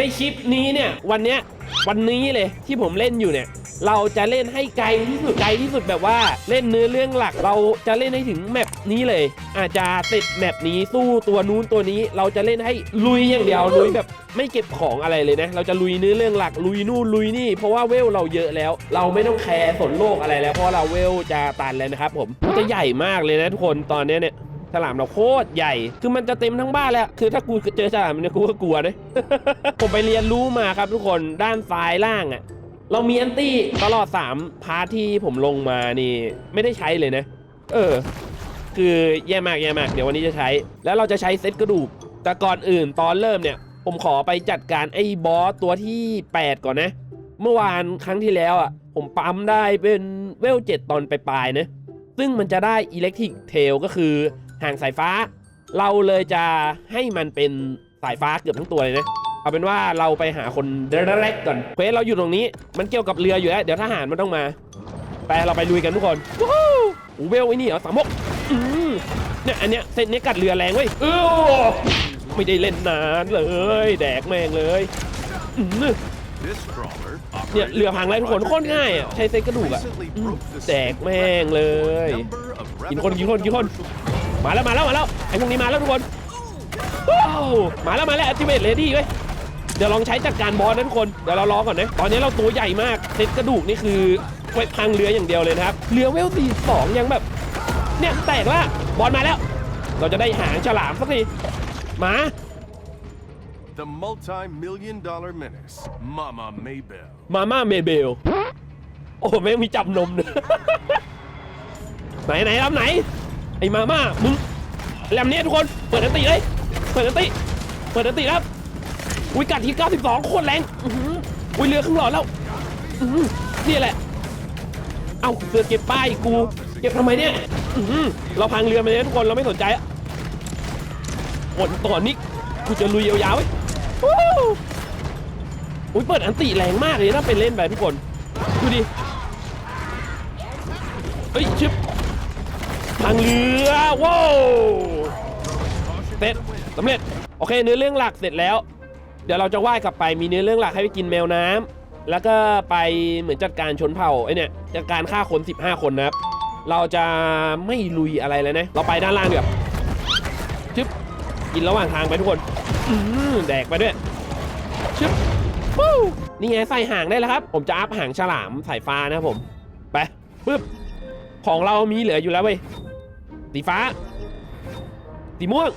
ในคลิปนี้เนี่ยวันเนี้ยวันนี้เลยที่ผมเล่นอยู่เนี่ย เราจะเล่นให้ไกลที่สุดไกลที่สุดแบบว่าเล่นเนื้อเรื่องหลัก เราจะเล่นให้ถึงแมปนี้เลย อาจจะติดแมปนี้สู้ตัวนู้นตัวนี้ เราจะเล่นให้ลุยอย่างเดียวลุยแบบไม่เก็บของอะไรเลยนะ เราจะลุยเนื้อเรื่องหลักลุยนู่นลุยนี่ เพราะว่าเวลเราเยอะแล้ว เราไม่ต้องแคร์สนโลกอะไรแล้วเพราะเราเวลจะตันแล้วนะครับผมมันจะใหญ่มากเลยนะทุกคนตอนนี้เนี่ย ฉลามเราโคตรใหญ่ คือมันจะเต็มทั้งบ้านแล้ว คือถ้ากูเจอฉลามเนี่ยกูก็กลัวนะผมไปเรียนรู้มาครับทุกคนด้านซ้ายล่างอะ่ะ เรามีแอนตี้ตลอด 3 พาร์ทที่ผมลงมานี่ ไม่ได้ใช้เลยนะ เออ คือแย่มากแย่มาก เดี๋ยววันนี้จะใช้ แล้วเราจะใช้เซตกระดูก แต่ก่อนอื่นตอนเริ่มเนี่ย ผมขอไปจัดการไอ้บอสตัวที่ 8 ก่อนนะ เมื่อวานครั้งที่แล้วอะ ผมปั๊มได้เป็นเวลเจ็ดตอนปลายๆนะ ซึ่งมันจะได้อิเล็กทริกเทลก็คือ ห่างสายฟ้า เราเลยจะให้มันเป็นสายฟ้าเกือบทั้งตัวเลยนะเอาเป็นว่าเราไปหาคนเดรกก่อนเควสเราอยู่ตรงนี้มันเกี่ยวกับเรืออยู่แล้วเดี๋ยวทหารมันต้องมา แต่เราไปลุยกันทุกคนวู้ฮู้อูเวลไอ้นี่เหรอสามมกอืมเนี่ยอันเนี้ยเส้นเนี้ยกัดเรือแรงเว้ยเออไม่ได้เล่นนานเลย แดกแม่งเลยอืม This trawler เนี่ย operated เรือพังไรทุกคน by โคตรง่ายอะใช้เส้นกระดูกอะ recently อืม broke the แดกแม่งเลย number of กินคนกินคนกินคน มาแล้วมาแล้วมาแล้วไอ้พวกนี้มาแล้วทุกคนว้าวมาแล้วมาแล้ว activate ready เว้ยเดี๋ยวลองใช้จัดการบอสนะทุกคนเดี๋ยวเรารอก่อนนะตอนนี้เราตัวใหญ่มากเซ็ตกระดูกนี่คือไว้พังเรืออย่างเดียวเลยนะครับเรือเวลสี่สองยังแบบเนี่ยแตกละบอลมาแล้ว เราจะได้หางฉลามสักทีมา The multi-million dollar menace, Mama Maybell. มาม่าเมเบลโอ้แม่งมีจับนมด้วยไหนไหนลำไหน ไอ้มาม่ามึงลำเนี้ยทุกคนเปิดอันติเลยเปิดอันติเปิดอันติครับอุ้ยกัดที่92โคตรแรงอุ้ยเรือครึ่งหลอดแล้วนี่แหละ เอ้าเสือเก็บป้ายกู เก็บทำไมเนี่ยเราพังเรือมาเลยนะทุกคนเราไม่สนใจอะหมดต่อนนี้กูจะลุยยาวๆไว้ยอุ้ยเปิดอันติแรงมากเลยถ้าเป็นเล่นไปทุกคน ดูดิเฮ้ยชึบางเรือว้าวเสร็จสำเร็จโอเคเนื้อเรื่องหลักเสร็จแล้ว เดี๋ยวเราจะว่ายกลับไปมีเนื้อเรื่องหลักให้ไปกินแมวน้ำแล้วก็ไปเหมือนจัดการชนเผ่าไอเนี่ยจัดการฆ่าคน 15 คนนะครับ เราจะไม่ลุยอะไรเลยนะ เราไปด้านล่างเดี๋ยวาชึบกินระหว่างทางไปทุกคนแดกไปด้วยชึบวู้นี่ไงใส่หางได้แล้วครับ ผมจะอัพหางฉลามสายฟ้านะครับผม ไปปึ๊บของเรามีเหลืออยู่แล้วเว้ย สีฟ้า สีม่วง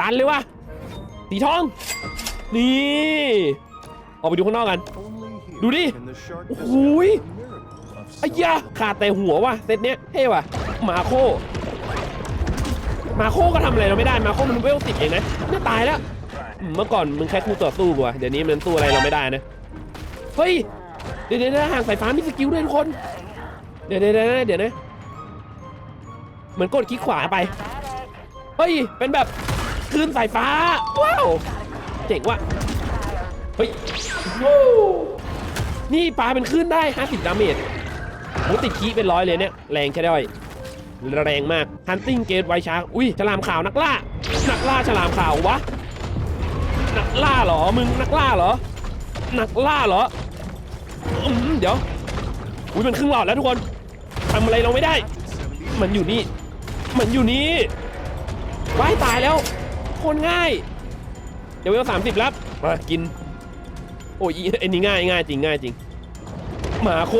ตันเลยวะสีทอง นี่ ออกไปดูข้างนอกกัน ดูดิ โอ้โหยไอ้ยาขาดแต่หัวว่ะเซตเนี้ยเท่ว่ะมาโค มาโคก็ทำอะไรเราไม่ได้ มาโคมันเวลสิบเองนะเนี่ยตายแล้วอืมเมื่อก่อนมึงแค่คู่ต่อสู้กูอะเดี๋ยวนี้มันสู้อะไรเราไม่ได้นะ เฮ้ยเดี๋ยวเดี๋ยวเดี๋ยวห่างสายฟ้ามีสกิลด้วยทุกคน เดี๋ยวเดี๋ยวเดี๋ยวนะ เหมือนกดคลิกขวาไป เฮ้ย เป็นแบบคลื่นสายฟ้า ว้าว เจ๋งว่ะ เฮ้ยนี่ปลาเป็นคลื่นได้ 50 ดาเมจโหติดคีเป็นร้อยเลยเนี่ย แรงใช่ได้อยแรงมาก Hunting Gate ไวชาร์กอุ้ยฉลามขาวนักล่า นักล่าฉลามขาววะ นักล่าเหรอ มึงนักล่าเหรอ นักล่าเหรอเดี๋ยว อุ้ยมันครึ่งหลอดแล้วทุกคนทำอะไรเราไม่ได้ มันอยู่นี่ มันอยู่นี่ว้ายตายแล้ว คนง่าย เดี๋ยวเวลสามสิบแล้วมากิน โอ้ยไอ้นี่ง่ายง่ายจริงง่ายจริง หมาโค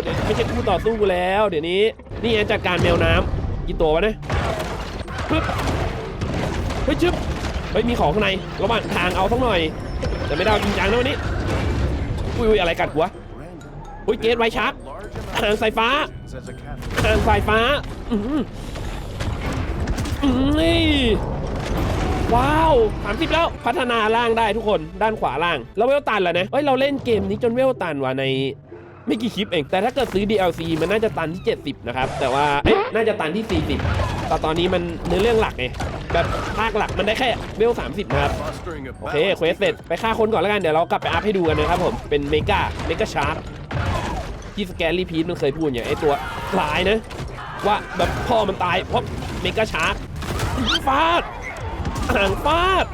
เดี๋ยวไม่ใช่คู่ต่อสู้กูแล้ว เดี๋ยวนี้ นี่ไงจัดการแมวน้ำกี่ตัววะเนี่ยปึ๊บเฮ้ยชึบเฮ้ยมีของข้างในระหว่างทางเอาสักหน่อย แต่ไม่ได้เอาจริงจังนะวันนี้อุ้ยอะไรกัดกูวอุ้ยเกตไวชาร์ก large amount หางสายฟ้า as a captain. หางสายฟ้าอื นี่ว้าว 30 แล้วพัฒนาล่างได้ทุกคนด้านขวาล่าง แล้วเวลตันแล้วนะเฮ้ยเราเล่นเกมนี้จนเวลตันว่ะในไม่กี่คลิปเอง แต่ถ้าเกิดซื้อ DLC มันน่าจะตันที่ 70 นะครับ แต่ว่าเอ๊ะน่าจะตันที่ 40 แต่ตอนนี้มันเนื้อเรื่องหลักไงแบบภาคหลักมันได้แค่เวล 30 นะครับ โอเคเควสเสร็จ ไปฆ่าคนก่อนแล้วกัน เดี๋ยวเรากลับไปอัพให้ดูกันนะครับผม เป็นเมกาเมกาชาร์กที่สแกนรีพีทมันเคยพูดอย่างไอตัวคล้ายนะ ว่าแบบพ่อมันตายเพราะเมกาชาร์กฟาดห่างฟาด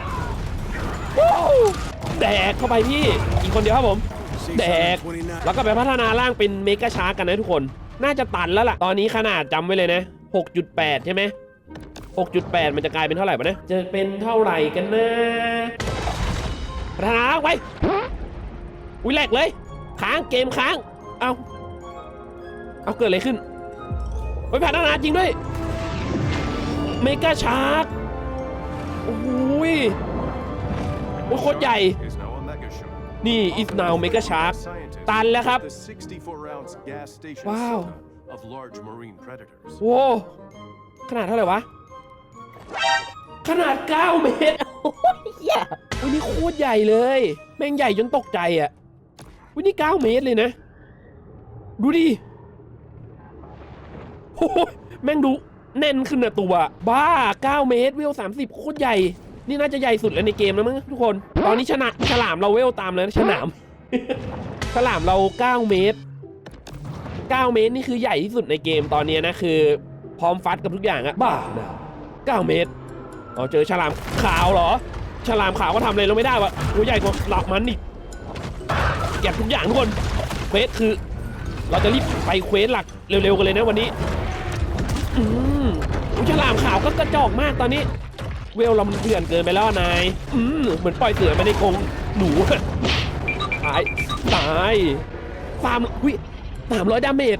แดกเข้าไปพี่อีกคนเดียวครับผม แดก แล้วก็ไปพัฒนาร่างเป็นเมกาชาร์กกันนะทุกคน น่าจะตันแล้วล่ะ ตอนนี้ขนาดจำไว้เลยนะ 6.8 ใช่ไหม 6.8 มันจะกลายเป็นเท่าไหร่ปะนี่ยจะเป็นเท่าไหร่กันนะพัฒนาไว้อุ้ยแหลกเลย ค้างเกมค้าง เอา เอาเกิดอะไรขึ้น ฮ้ยพัฒนาจริงด้วย เมกาชาร์กโอ้โหยโอ้ยโคตรใหญ่ is now a mega shark. นี่ is now mega shark Scientists ตันแล้วครับ the 64 ounce gas station Wow. soda of large marine predators. โว้ขนาดเท่าไหร่วะ ขนาด 9 เมตรโอ้ยเหี้ยวันนี้โคตรใหญ่เลย แม่งใหญ่จนตกใจอะวันนี้ 9 เมตรเลยนะ ดูดิโอ้ย แม่งดูแน่นขึ้นนะตัว บ้า 9 เมตรเวล 30 โคตรใหญ่ นี่น่าจะใหญ่สุดแล้วในเกมแล้วมั้งทุกคน ตอนนี้ชนะฉลามเราเวลตามแล้วนะฉลาม ฉลามเรา 9 เมตร 9 เมตรนี่คือใหญ่ที่สุดในเกมตอนนี้นะคือ พร้อมฟัดกับทุกอย่างอะบ้านะ9เมตรอ๋อเจอฉลามขาวเหรอ ฉลามขาวก็ทำอะไรเราไม่ได้วะตัวใหญ่กว่าหลักมันอีกเก็บทุกอย่างทุกคนเควสคือ เราจะรีบไปเควสหลักเร็วๆกันเลยนะวันนี้ อุฉลามขาวก็กระจอกมากตอนนี้ เวลเรามันเถื่อนเกินไปแล้วนายอืมเหมือนปล่อยเสือไปในกรงหนูตายตายสามอุ้ยสามร้อยดาเมจ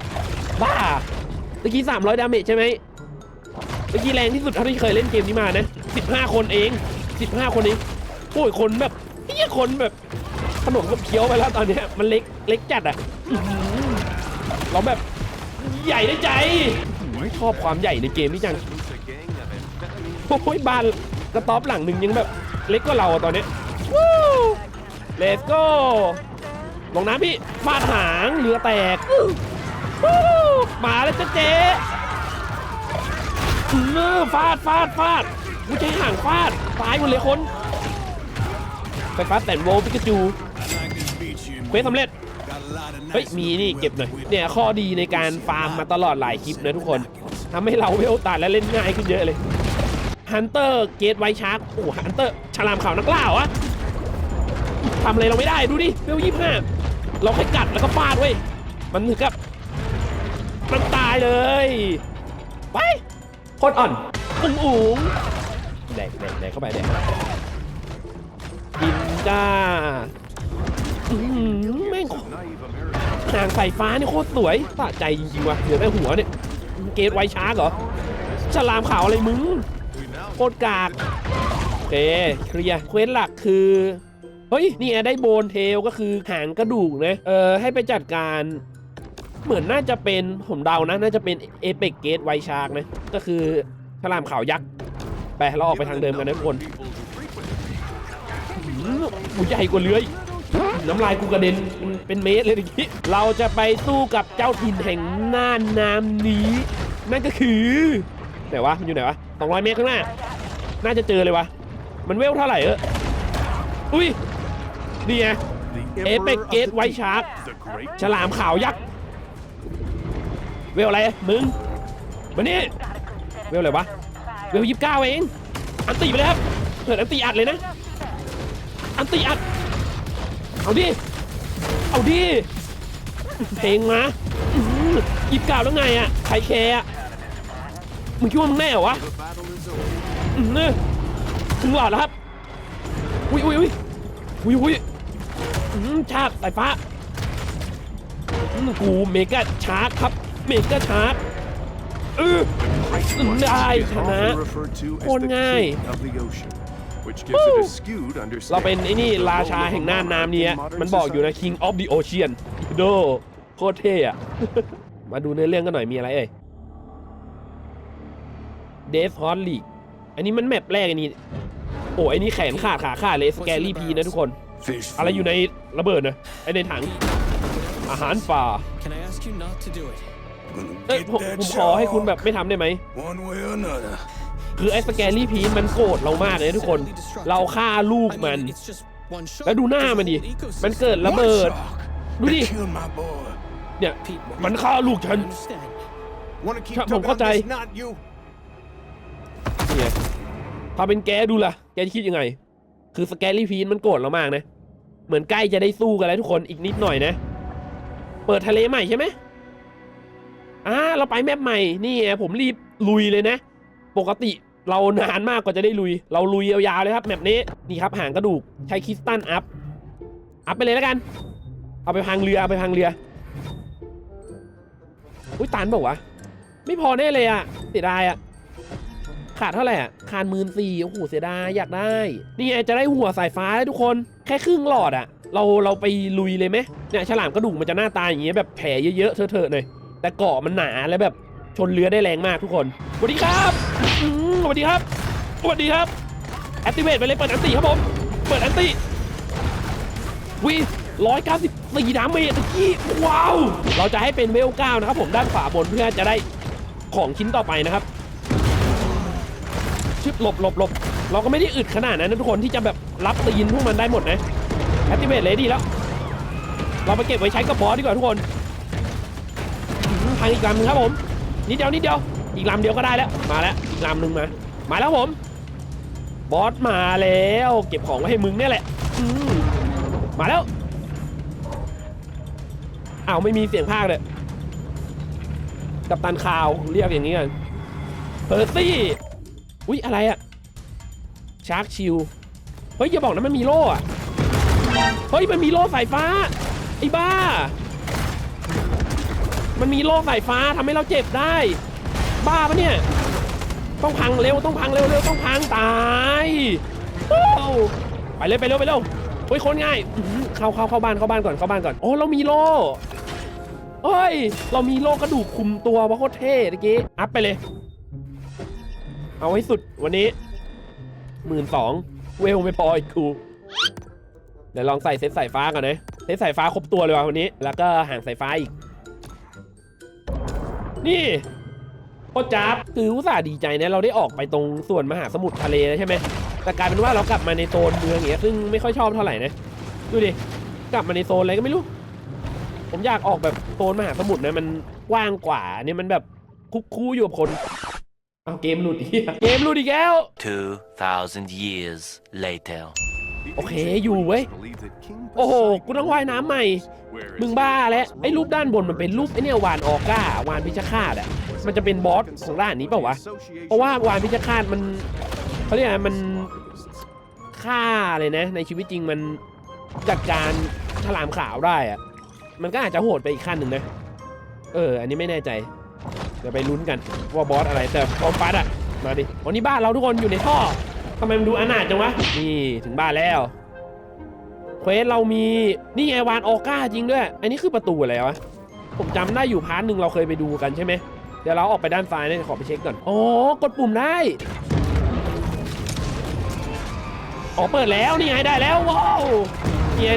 บ้าเมื่อกี้สามร้อยดาเมจใช่ไหมเมื่อกี้แรงที่สุดเท่าที่เคยเล่นเกมนี้มานะสิบห้าคนเองสิบห้าคนเองโอ้ยคนแบบเฮียคนแบบขนมกับเคี้ยวไปแล้วตอนนี้มันเล็กเล็กจัดอะเราแบบใหญ่ได้ใจ อื้อชอบความใหญ่ในเกมนี้จังโอ้ยบ้านกระต๊อบหลังหนึ่งยังแบบเล็กกว่าเราตอนนี้ยวู้ let's go ลงน้ำพี่ฟาดหางเรือแตกวู้มาแล้วจ้ะเจ๊เออฟาดฟาดฟาดกูใช้หางฟาดตายหมดเลยคนไปฟาดแต่นโวปิกาจูเควสสำเร็จ เฮ้ยมีนี่เก็บหน่อยเนี่ยข้อดีในการฟาร์มมาตลอดหลายคลิปนะทุกคนทำให้เราเวลตัดและเล่นง่ายขึ้นเยอะเลยฮันเตอร์เกตไวชาร์กโอ้ฮันเตอร์ฉลามขาวนักล่าเหรอวะทำอะไรเราไม่ได้ดูดิเวลยี่ห้าเราแค่กัดแล้วก็ฟาดเว้ยมันถึงกับมันตายเลยไปโคตรอ่อนอุ๋งอุ๋งแดกแดกแดกเข้าไปแดกกินจ้าอื้อหือแม่ง naive Americans หางสายฟ้านี่โคตรสวยสะใจจริงๆว่ะเหลือแต่หัวเนี่ยเกตไวชาร์กเหรอฉลามขาวอะไรมึงโคตรกากโอเคเคลียร์เควสหลักคือเฮ้ยนี่ได้โบนเทลก็คือหางกระดูกนะเออให้ไปจัดการเหมือนน่าจะเป็นผมเดานะ น่าจะเป็นเอเปกเกตไวชาร์กนะ ก็คือฉลามขาวยักษ์ไปเราออกไปทางเดิมกันนะทุกคนหูใหญ่กว่าเรืออีก น้ำลายกูกระเด็นเป็นเมตรเลยเมื่อกี้เราจะไปสู้กับเจ้าถิ่นแห่งน่านน้ำนี้ นั่นก็คือไหนวะมันอยู่ไหนวะ200 เมตรข้างหน้า น่าจะเจอเลยวะมันเวลเท่าไหร่เอออุ้ยนี่ไง the Apex emperor of Gate the White deep, Shark the great ฉลามขาวยักษ์เวลอะไรมึงมานี่เวลอะไรวะเวลยี่สิบเก้าเองอันตีไปเลยครับเปิดอันตีอัดเลยนะ อันตีอัด เอาดิ เอาดิเพลงมายี่สิบเก้าแล้วไงอะใครแคร์อะมึงคิดว่ามึงแน่เหรอวะ the battle is over อืมเนี่ยถึงหลอดแล้วครับ อุ้ยอุ้ยอุ้ยอุ้ยอุ้ยอืมชาร์กสายฟ้าอืมกูเมกาชาร์กครับ เมกาชาร์กเอออืมได้ is ชนะ often referred to as โคตร the ง่าย king of the ocean which gives it a skewed เราเป็น understanding ไอ้นี่ of the รา role ชา of a แห่งน่านน้ำ monarch นี้ in modern มันบอกอยู่นะ society. King of the Ocean โดโคตรเท่อะมาดูเนื้อเรื่องกันหน่อยมีอะไรเอ่ย Death Horse League อันนี้มันแมปแรกไอันนี้ โอ้ไอ้นี่แขนขาดขาขาดเลยสแกรี่พีนะทุกคน Fish อะไรอยู่ในระเบิดนะไอในถัง อาหารป่า Can I ask you not to do it? เอ้ยผมผมขอให้คุณแบบไม่ทำได้ไหม one way or another. คือไอ้สแกรี่พีมันโกรธเรามากเลยนะทุกคน เราฆ่าลูก I มัน mean, it's just one shot. แล้วดูหน้ามันดิ มันเกิดระเบิด ดูดิ They killed my boy. เนี่ย Pete, มันฆ่าลูกฉัน understand. Wanna keep ครับผม talking เข้าใจ about this, not you. นี่ไงถ้าเป็นแกดูล่ะ แกจะคิดยังไง คือสแกรี่พีนมันโกรธเรามากนะ เหมือนใกล้จะได้สู้กันแล้วทุกคนอีกนิดหน่อยนะ เปิดทะเลใหม่ใช่ไหมอ่าเราไปแมปใหม่ นี่ไงผมรีบลุยเลยนะ ปกติเรานานมากกว่าจะได้ลุย เราลุยยาวๆเลยครับแมปนี้นี่ครับหางกระดูกใช้คริสตัลอัพอัพไปเลยแล้วกัน เอาไปพังเรือเอาไปพังเรืออุ้ยตันบอกวะไม่พอแน่เลยอะเสียดายอะขาดเท่าไหร่อะขาดหมื่นสี่โอ้โหเสียดายอยากได้ นี่ไงจะได้หัวสายฟ้าแล้ทุกคนแค่ครึ่งหลอดอะเราเราไปลุยเลยไหมเนี่ยฉลามกระดูกมันจะหน้าตาอย่างเงี้ยแบบแผลเยอะๆเถอะๆหน่อยแต่เกาะมันหนาแล้วแบบ ชนเรือได้แรงมากทุกคนสวัสดีครับสวัสดีครับสวัสดีครับแอคทีเวตไปเลยเปิดอันติครับผมเปิดอันติวีร้อยเก้าสิบสี่ดาเมจตะกี้ว้าว เราจะให้เป็นเวลเก้านะครับผมด้านขวาบนเพื่อจะได้ของชิ้นต่อไปนะครับชึบหลบหลบหลบเราก็ไม่ได้อึดขนาดนั้นนะทุกคนที่จะแบบรับตีนพวกมันได้หมดนะแอคทีเวตเลยดีแล้ว เราไปเก็บไว้ใช้กับบอสดีกว่าทุกคนอื้อหือพังอีกลำนึงครับผม นิดเดียวนิดเดียว อีกลำเดียวก็ได้แล้ว มาแล้ว อีกลำหนึ่งมา มาแล้วผม บอสมาแล้ว เก็บของไว้ให้มึงเนี่ยแหละอืมมาแล้วอ้าวไม่มีเสียงภาคเลยกับตันคาวเรียกอย่างนี้กันเพอร์ซี่อุ๊ยอะไรอะชาร์กชิลเฮ้ยอย่าบอกนะมันมีโล่อะเฮ้ยมันมีโล่สายฟ้าไอ้บ้า มันมีโล่สายฟ้าทำให้เราเจ็บได้ บ้าปะเนี่ย ต้องพังเร็วต้องพังเร็วเร็วต้องพังตายไปเลยไปเร็วไปเร็วเฮ้ยคนง่ายเข้าเข้าเข้าบ้านเข้าบ้านก่อนเข้าบ้านก่อนโอ้เรามีโล่เฮ้ย เรามีโล่กระดูกคุมตัววะโคตรเท่ตะกี้อัพไปเลย เอาให้สุดวันนี้หมื่นสองเวลไม่พออีกกูเดี๋ยวลองใส่เซตสายฟ้าก่อนนะเซตสายฟ้าครบตัวเลยว่ะวันนี้ แล้วก็หางสายฟ้าอีก นี่โคตรจับคืออุตส่าห์ดีใจนะเราได้ออกไปตรงส่วนมหาสมุทรทะเลแล้วใช่ไหมแต่กลายเป็นว่าเรากลับมาในโซนเมืองอย่างเงี้ยซึ่งไม่ค่อยชอบเท่าไหร่นะดูดิกลับมาในโซนอะไรก็ไม่รู้ ผมอยากออกแบบโซนมหาสมุทรนะมันกว้างกว่าอันนี่มันแบบคุกคูอยู่กับคนเอาเกมหลุดอีกเกมหลุดอีกแล้ว 2,000 years later. The Okay, ancient you Greeks wait. believed that King โอ้โห กูต้องว่ายน้ำใหม่ มึงบ้าแล้วไอ้รูปด้านบนมันเป็นรูปไอ้เนี่ยวานออก้าวานพิชฆาตอะ มันจะเป็นบอสของด้านนี้เปล่าวะ เพราะว่าวานพิชฆาตมันเขาเรียกอะไรมันฆ่าเลยนะ ในชีวิตจริงมันจัดการฉลามขาวได้อะมันก็อาจจะโหดไปอีกขั้นหนึ่งนะ เออ อันนี้ไม่แน่ใจ เดี๋ยวไปลุ้นกันว่าบอสอะไรแต่บอมฟัดอะมาดิวันนี้บ้านเราทุกคนอยู่ในท่อ ทำไมมันดูอนาถจังวะ นี่ถึงบ้านแล้ว เควสเรามี นี่ไงวานออก้าจริงด้วย อันนี้คือประตูอะไรวะ ผมจำได้อยู่พาร์ทหนึ่งเราเคยไปดูกันใช่ไหม เดี๋ยวเราออกไปด้านซ้ายเนี่ยขอไปเช็คก่อน อ๋อ กดปุ่มได้ อ๋อ เปิดแล้ว นี่ไงได้แล้ว ว้าวนี่ไ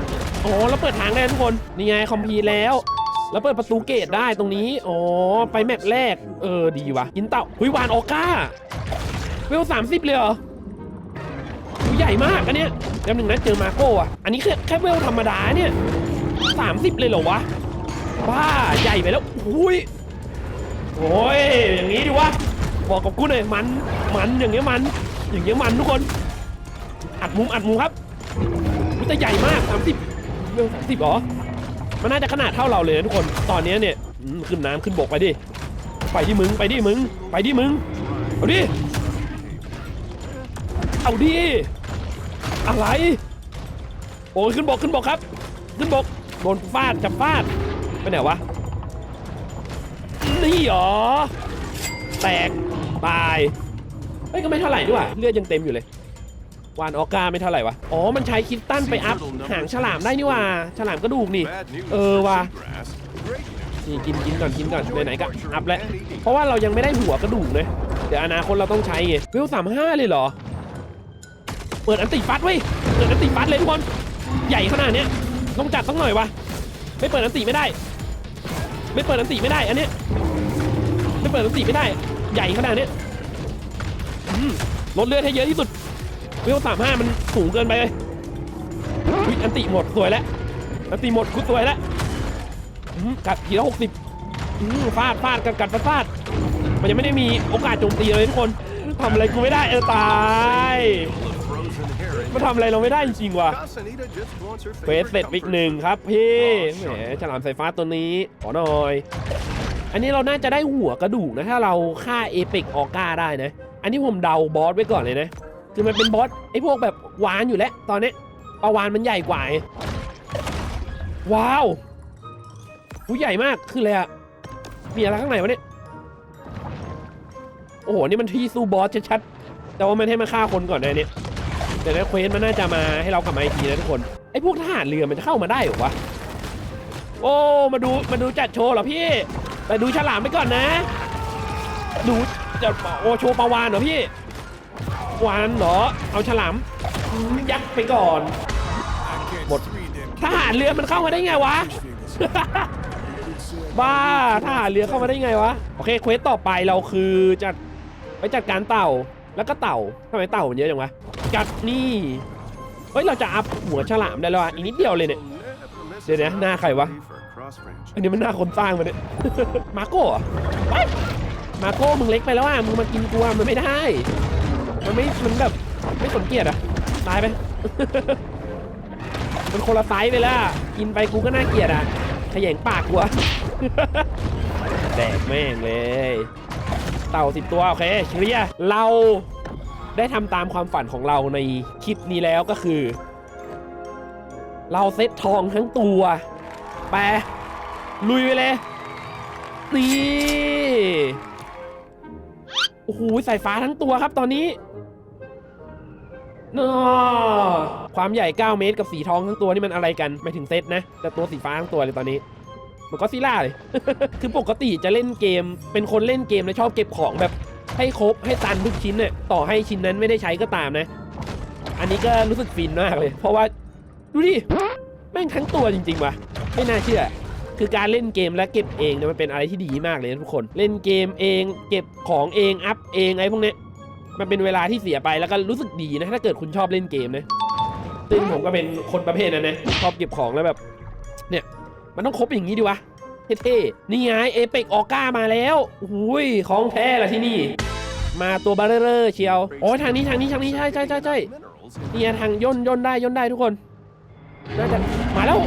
อ๋อแล้วเปิดทางได้ทุกคน นี่ไงคอมพีแล้ว แล้วเปิดประตูเกตได้ตรงนี้ อ๋อ ไปแมปแรก เออ ดีว่ะกินเต่าหุยวานออก้า เวลสามสิบเลยเหรอ ใหญ่มากอันเนี้ยแล้วหนึ่งนะเจอมาโก้อะอันนี้แค่แค่เวลธรรมดาเนี่ยสามสิบเลยเหรอวะ บ้าใหญ่ไปแล้วอุ้ยโอ้ยอย่างนี้ดิวะ บอกกับกูหน่อยมัน มันอย่างเงี้ยมัน อย่างเงี้ยมันทุกคน อัดมุมอัดมุมครับอุ๊ยแต่ใหญ่มากสามสิบเรื่องสามสิบหรอ มันน่าจะขนาดเท่าเราเลยนะทุกคน ตอนนี้เนี่ยขึ้นน้ำขึ้นบกไปดิ ไปดิมึง ไปดิมึง ไปดิมึง เอาดิ เอาดิ อะไร โอ้ยขึ้นบกขึ้นบกครับ ขึ้นบกโดนฟาดจับฟาดไปไหนวะ นี่หรอ แตก ตายเฮ้ยก็ไม่เท่าไหร่ด้วยเลือดยังเต็มอยู่เลยวานออกาไม่เท่าไหร่วะ อ๋อ มันใช้คิดตันไปอัพหางฉลามได้นี่ว่า ฉลามกระดูกนี่ เออว่ะนี่กินกินก่อนกินก่อนไหนๆก็อัพแล้ว เพราะว่าเรายังไม่ได้หัวกระดูกเลย เดี๋ยวอนาคตเราต้องใช้ไงเวลสามห้าเลยเหรอ เปิดอันติฟัดเว้ยเปิดอันติฟัดเลยทุกคน ใหญ่ขนาดเนี้ยต้องจัดสักหน่อยวะไม่เปิดอันติไม่ได้ ไม่เปิดอันติไม่ได้ อันเนี้ยไม่เปิดอันติไม่ได้ ใหญ่ขนาดเนี้ยลดเลือดให้เยอะที่สุดเวสามห้ามันสูงเกินไปเลยอันติหมดสวยแล้วอันติหมดกูสวยแล้วกัดทีละหกสิบฟาดฟาดกัดกัดฟาดมันยังไม่ได้มีโอกาสโจมตีเลยทุกคนทำอะไรกูไม่ได้เออตาย มาทำอะไรเราไม่ได้จริงๆว่ะ Casanita just wants her เควส favorite เสร็จอีก comfort หนึ่ง food. ครับพี่ Oh, แหม sure. ฉลามสายฟ้าตัวนี้ขอหน่อย อันนี้เราน่าจะได้หัวกระดูกนะถ้าเราฆ่าเอ e ปกออก้าได้นะ อันนี้ผมเดาบอสไว้ก่อนเลยนะคือมันเป็นบอสไอ้พวกแบบวานอยู่แล้วตอนนี้ปลาวานมันใหญ่กว่าไงว้าวผู้ใหญ่มากคืออะไรอะมีอะไรข้างในวะเนี่ยโอ้โหนี่มันที่สู้บอสชัดๆแต่ว่ามันให้มาฆ่าคนก่อนนะเนี่ย แต่ในเควสมันน่าจะมาให้เรากลับมาอีกทีนะทุกคนไอ้พวกทหารเรือมันจะเข้ามาได้หรอวะโอ้มาดูมาดูจัดโชว์เหรอพี่แต่ดูฉลามไปก่อนนะ ดูจะโอโชว์ปลาวานเหรอพี่วานเหรอเอาฉลามยักษ์ไปก่อน I catch What? three of them ทหารเรือมันเข้ามาได้ไงวะบ้าทหารเรือเข้ามาได้ไงวะโอเคเควสต่อไปเราคือจะไปจัดการเต่าแล้วก็เต่าทำไมเต่ามันเยอะจังวะ จัดนี่เฮ้ยเราจะอัพหัวฉลามได้แล้วอะอีกนิดเดียวเลยเนี่ย Never miss Để an nè, na khải quá. opportunity for a cross range. อันนี้มันหน้าคนสร้างมาเนี่ย มาโก้เหรอไปมาโก้มึงเล็กไปแล้วอะมึงมากินกูอะมันไม่ได้ มันไม่มันแบบไม่สนเกียรติอะตายไป มันคนละไซส์ไปแล้วอะกินไปกูก็น่าเกลียดอะขยงปากกูอะแดกแม่งเลย เต่าสิบตัวโอเคเคลียร์เรา ได้ทำตามความฝันของเราในคลิปนี้แล้วก็คือ เราเซ็ตทองทั้งตัวไปลุยไปเลยนี่โอ้โหสายฟ้าทั้งตัวครับตอนนี้นอความใหญ่ 9 เมตรกับสีทองทั้งตัวนี่มันอะไรกันไม่ถึงเซตนะ แต่ตัวสีฟ้าทั้งตัวเลยตอนนี้ มันก็ซิล่าเลย คือปกติจะเล่นเกม เป็นคนเล่นเกมแล้วชอบเก็บของแบบ ให้ครบให้ตันทุกชิ้นเนี่ยต่อให้ชิ้นนั้นไม่ได้ใช้ก็ตามนะ อันนี้ก็รู้สึกฟินมากเลย เพราะว่าดูดิแม่งทั้งตัวจริงๆว่ะไม่น่าเชื่อ คือการเล่นเกมและเก็บเองเนี่ยมันเป็นอะไรที่ดีมากเลยทุกคน เล่นเกมเอง เก็บของเองอัพเองไอ้พวกเนี้ยมันเป็นเวลาที่เสียไปแล้วก็รู้สึกดีนะถ้าเกิดคุณชอบเล่นเกมนะซึ่งผมก็เป็นคนประเภทนั้นนะชอบเก็บของแล้วแบบ เนี่ย มันต้องครบอย่างนี้ดิวะเท่ๆนี่ไงเอเปกออก้ามาแล้ว อุ้ย ของแท้ละที่นี่ มาตัวบาร์เรอร์เชียวโอ้ยทางนี้ทางนี้ทางนี้ใช่ใช่ใช่ใช่เนี่ยทางย่นย่นได้ย่นได้ทุกคนน่าจะมาแล้ว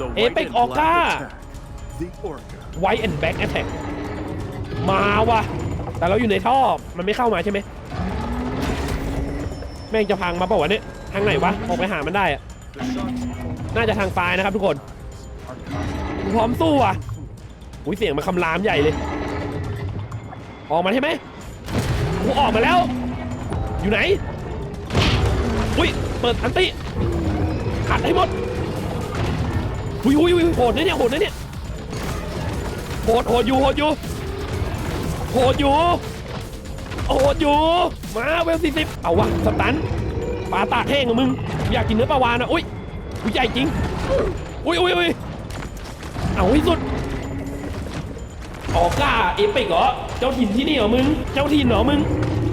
The Epic white and Orca. black attack. The Orca. White and Back Attack มาว่ะ แต่เราอยู่ในท่อมันไม่เข้ามาใช่ไหมแม่งจะพังมาเปล่าวะเนี่ยทางไหนวะออกไปหามันได้อะน่าจะทางซ้ายนะครับทุกคนพร้อมสู้อะอุ้ยเสียงมันคำรามใหญ่เลย ออกมาใช่ไหม กูออกมาแล้ว อยู่ไหน อุ้ย เปิดอันติขัดให้หมดอุ้ยอุ้ยอุ้ยโหดนะเนี่ยโหดนะเนี่ยโหดโหดอยู่โหดอยู่โหดอยู่โหดอยู่มาเวลสี่สิบเอาวะสตันปลาตากแห้งกับมึง อยากกินเนื้อปลาวานอะอุ้ยอุ้ยใหญ่จริง อุ้ยอุ้ยอุ้ยเอาให้สุด ออก้าเอปิกเหรอเจ้าถิ่นที่นี่เหรอมึง เจ้าถิ่นเหรอมึง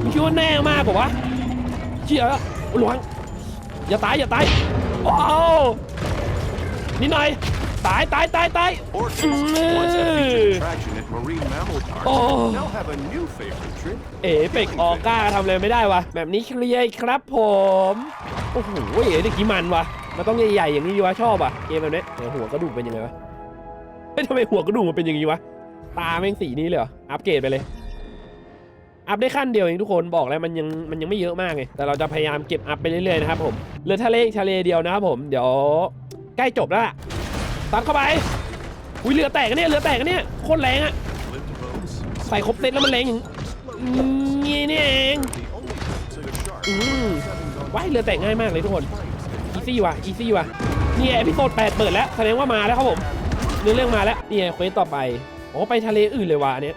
มึงคิดว่าแน่มากกว่าวะเชี่ยแล้วหลวง อย่าตายอย่าตาย โอ้โหนิดหน่อย ตายตายตายตาย Orcas, Mm. once a featured attraction at marine mammal parks, Oh. now have a new favorite trick. เอเปกออก้าทำอะไรไม่ได้วะ แบบนี้เคลียร์ครับผม โอ้โหเอ๋เด็กกี้มันวะมันต้องใหญ่ๆอย่างนี้ดีวะชอบอะเกมแบบนี้เดี๋ยวหัวกระดูกเป็นยังไงวะเฮ้ยทำไมหัวกระดูกมันเป็นอย่างนี้วะ ตาแม่งสีนี้เลยเหรอ อัปเกรดไปเลย อัพได้ขั้นเดียวเองทุกคน บอกแล้วมันยังมันยังไม่เยอะมากไง แต่เราจะพยายามเก็บอัพไปเรื่อยๆนะครับผมเหลือทะเลอีกทะเลเดียวนะครับผม เดี๋ยวใกล้จบแล้วล่ะตัดเข้าไป อุ้ยเรือแตกกันเนี่ย เรือแตกกันเนี่ย โคตรแรงอะใส่ครบเซตแล้วมันแรงอย่างงี้นี่เองอืมว้ายเรือแตกง่ายมากเลยทุกคน อีซี่ว่ะ อีซี่ว่ะ นี่เอพิโซด8เปิดแล้ว แสดงว่ามาแล้วครับผมเนื้อเรื่องมาแล้ว นี่ไงเควสต่อไป โอ้ไปทะเลอื่นเลยว่ะอันเนี้ย